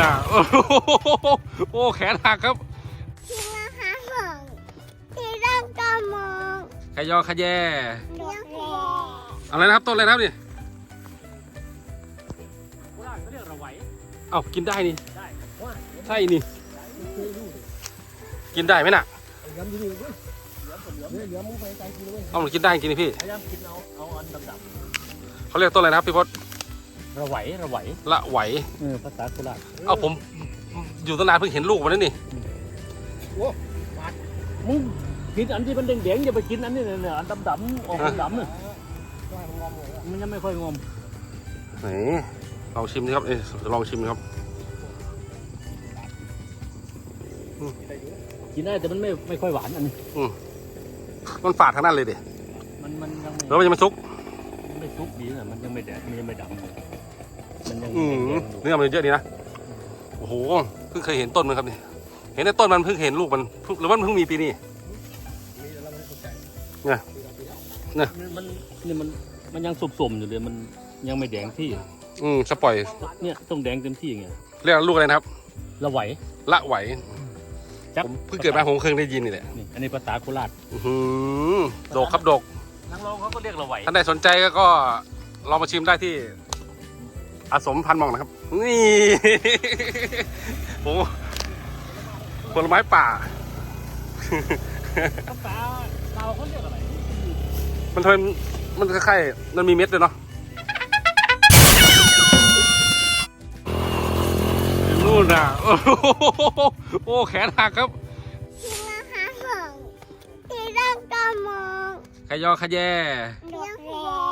น่ะโอ้โหโอ้แขนหักครับที่นะคะของที่ร่างกามองขยอขยแย่อะไรนะครับต้นอะไรนะครับนี่โคราชเขาเรียกระไหวเอ้ากินได้นี่ได้ว่าใช่นี่กินได้ไหมน่ะเหลือมอยู่นี่เว้ยเหลือมเหลือมเหลือมมึงไปไกลกินเลยเอามันกินได้จริงนี่พี่พยายามกินเอาเอาอันดำเขาเรียกต้นอะไรนะครับพี่พศ ระไหวระไหวละไหวเออภาษาโคราชเอาผมอยู่ตั้งนานเพิ่งเห็นลูกมันนั่นนี่มึงกินอันที่มันแดงๆอย่าไปกินอันนี้เนี่ยอันดำๆออกดำๆเนี่ยมันยังไม่ค่อยงอมไหนลองชิมดิครับเอ้ยลองชิมครับ กินได้แต่มันไม่ไม่ค่อยหวานอันนี้มันฝาดทั้งนั้นเลยดิมันมันยังไม่แล้วมันยังไม่ซุกมันไม่ซุกดีนะมันยังไม่แดงมันยังไม่ดำ มันยังอืมแดงๆอยู่เนื้อมันเยอะดีนะ โอ้โห เพิ่งเคยเห็นต้นมันครับนี่ เห็นแต่ต้นมันเพิ่งเห็นลูกมันเพิ่งหรือว่ามันเพิ่งมีปีนี้มันมันนี่มันมันยังสมๆอยู่เลยมันยังไม่แดงที่ อืมสปล่อยเนี่ยต้องแดงเต็มที่ไงเรียกลูกอะไรนะครับระไหวละไหว จักผมเพิ่งเกิดมาผมเคยได้ยินนี่แหละนี่อันนี้ภาษาโคราชอื้อหือโดกครับโดก นักร้องเขาก็เรียกระไหวท่านใดสนใจก็ก็ลองมาชิมได้ที่ อาสมพันหมองนะครับ นี่โอ้ผลไม้ป่าภาษาเราวเขาเรียกอะไร มันทำไมมันคล้ายๆมันมีเม็ดด้วยเนาะนู่นน่ะ โอ้โหโอ้แขนหักครับที่นะคะของที่ร่างกามองขยอขยแยเลี้ยงแร่